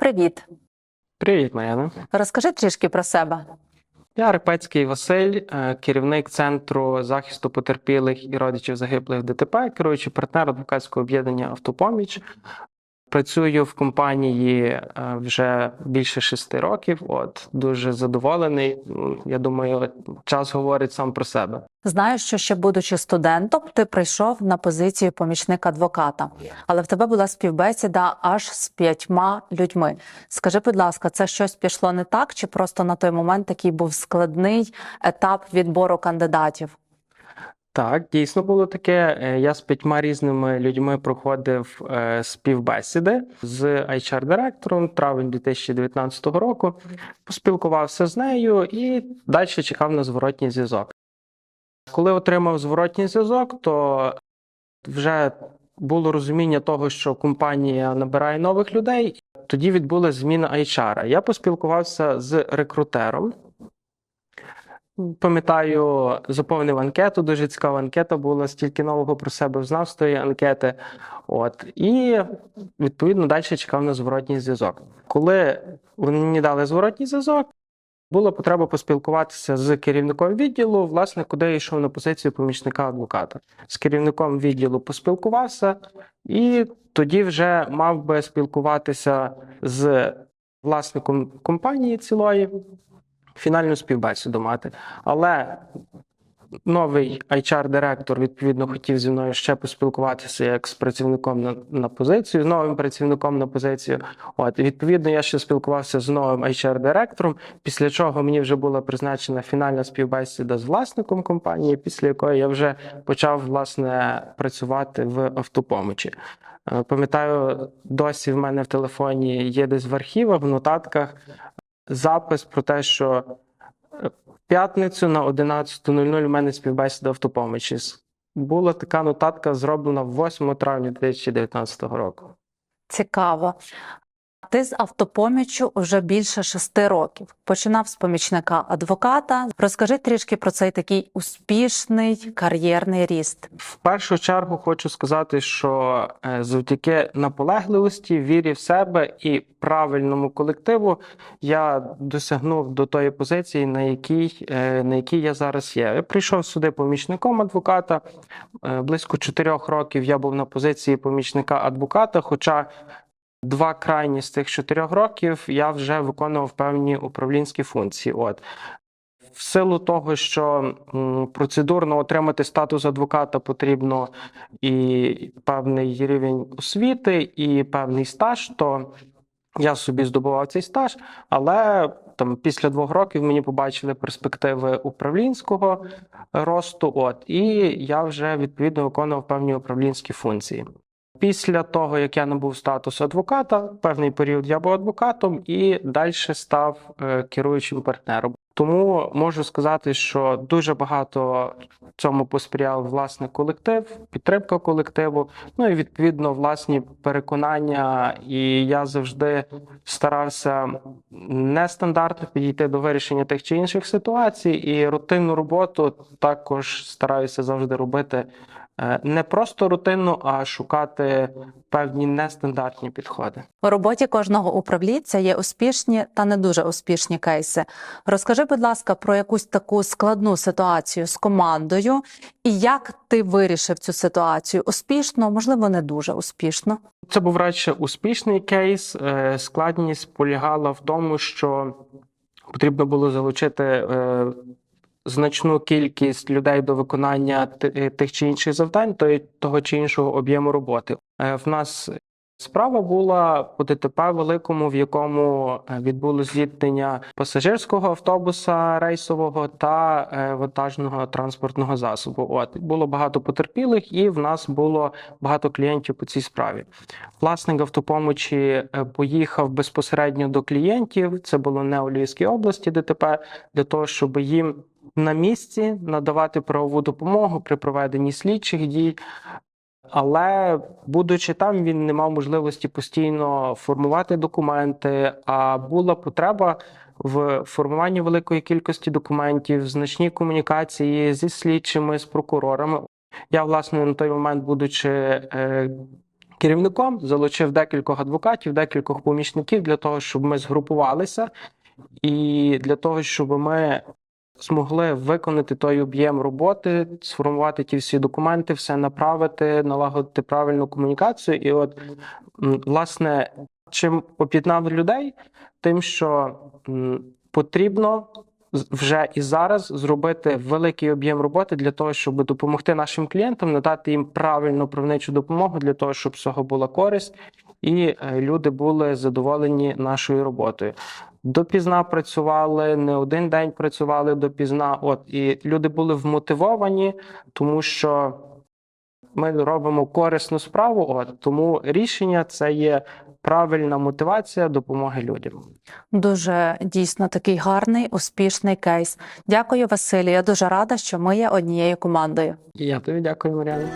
Привіт! Привіт, Мар'яна. Розкажи трішки про себе. Я Репецький Василь, е, керівник центру захисту потерпілих і родичів загиблих в ДТП, керуючий партнер адвокатського об'єднання Автопоміч. Працюю в компанії е, вже більше шести років. От дуже задоволений. Я думаю, час говорить сам про себе. Знаю, що ще будучи студентом, ти прийшов на позицію помічника адвоката, але в тебе була співбесіда аж з п'ятьма людьми. Скажи, будь ласка, це щось пішло не так, чи просто на той момент такий був складний етап відбору кандидатів? Так, дійсно було таке. Е, Я з п'ятьма різними людьми проходив е, співбесіди з HR-директором травень 2019 року. Поспілкувався з нею і далі чекав на зворотній зв'язок. Коли отримав зворотній зв'язок, то вже було розуміння того, що компанія набирає нових людей. Тоді відбулася зміна HR. Я поспілкувався з рекрутером. Пам'ятаю, заповнив анкету. Дуже цікава анкета була, стільки нового про себе взнав з тої анкети. От і відповідно далі чекав на зворотній зв'язок. Коли вони мені дали зворотній зв'язок, була потреба поспілкуватися з керівником відділу, власне, куди я йшов на позицію помічника адвоката. З керівником відділу поспілкувався, і тоді вже мав би спілкуватися з власником компанії цілої фінальну співбесіду мати. Але новий HR-директор відповідно хотів зі мною ще поспілкуватися як з працівником на, на позицію, з новим працівником на позицію. От відповідно я ще спілкувався з новим HR-директором, після чого мені вже була призначена фінальна співбесіда з власником компанії, після якої я вже почав власне працювати в автопомочі. Е, Пам'ятаю, досі в мене в телефоні є десь в архівах, в нотатках запис про те, що е, в п'ятницю на 11.00 у мене співбесіда автопомочі. Була така нотатка зроблена 8 травня 2019 року. Цікаво. Ти з автопоміччю вже більше шести років. Починав з помічника адвоката. Розкажи трішки про цей такий успішний кар'єрний ріст. В першу чергу хочу сказати, що е, завдяки наполегливості, вірі в себе і правильному колективу я досягнув до тої позиції, на якій, е, на якій я зараз є. Я прийшов сюди помічником адвоката. Е, Близько чотирьох років я був на позиції помічника адвоката, хоча Два крайні з цих чотирьох років я вже виконував певні управлінські функції. От в силу того, що процедурно отримати статус адвоката потрібно і певний рівень освіти, і певний стаж, то я собі здобував цей стаж, але там після двох років мені побачили перспективи управлінського росту. От і я вже відповідно виконував певні управлінські функції. Після того, як я набув статус адвоката, певний період я був адвокатом і далі став е, керуючим партнером. Тому можу сказати, що дуже багато цьому посприяв власне колектив, підтримка колективу, ну і відповідно власні переконання. І я завжди старався нестандартно підійти до вирішення тих чи інших ситуацій, і рутинну роботу також стараюся завжди робити не просто рутинну, а шукати певні нестандартні підходи. У роботі кожного управлінця є успішні та не дуже успішні кейси. Розкажи, будь ласка, про якусь таку складну ситуацію з командою і як ти вирішив цю ситуацію? Успішно, можливо, не дуже успішно. Це був радше успішний кейс. Е, Складність полягала в тому, що потрібно було залучити е, значну кількість людей до виконання тих чи інших завдань, то- того чи іншого об'єму роботи. Е, В нас справа була по ДТП великому, в якому е, відбулось зіткнення пасажирського автобуса рейсового та е, вантажного транспортного засобу. От було багато потерпілих, і в нас було багато клієнтів по цій справі. Власник автопомочі поїхав безпосередньо до клієнтів. Це було не у Львівській області ДТП, для того, щоб їм на місці надавати правову допомогу при проведенні слідчих дій. Але, будучи там, він не мав можливості постійно формувати документи, а була потреба в формуванні великої кількості документів, значній комунікації зі слідчими, з прокурорами. Я, власне, на той момент, будучи е, керівником, залучив декількох адвокатів, декількох помічників для того, щоб ми згрупувалися, і для того, щоб ми змогли виконати той об'єм роботи, сформувати ті всі документи, все направити, налагодити правильну комунікацію. І от, власне, чим об'єднав людей, тим, що потрібно вже і зараз зробити великий об'єм роботи для того, щоб допомогти нашим клієнтам, надати їм правильну правничу допомогу для того, щоб з цього була користь, і е, люди були задоволені нашою роботою. Допізна працювали, не один день працювали допізна. От і люди були вмотивовані, тому що ми робимо корисну справу. От тому рішення це є правильна мотивація допомоги людям. Дуже дійсно такий гарний, успішний кейс. Дякую, Василю. Я дуже рада, що ми є однією командою. І я тобі дякую, Мар'яна.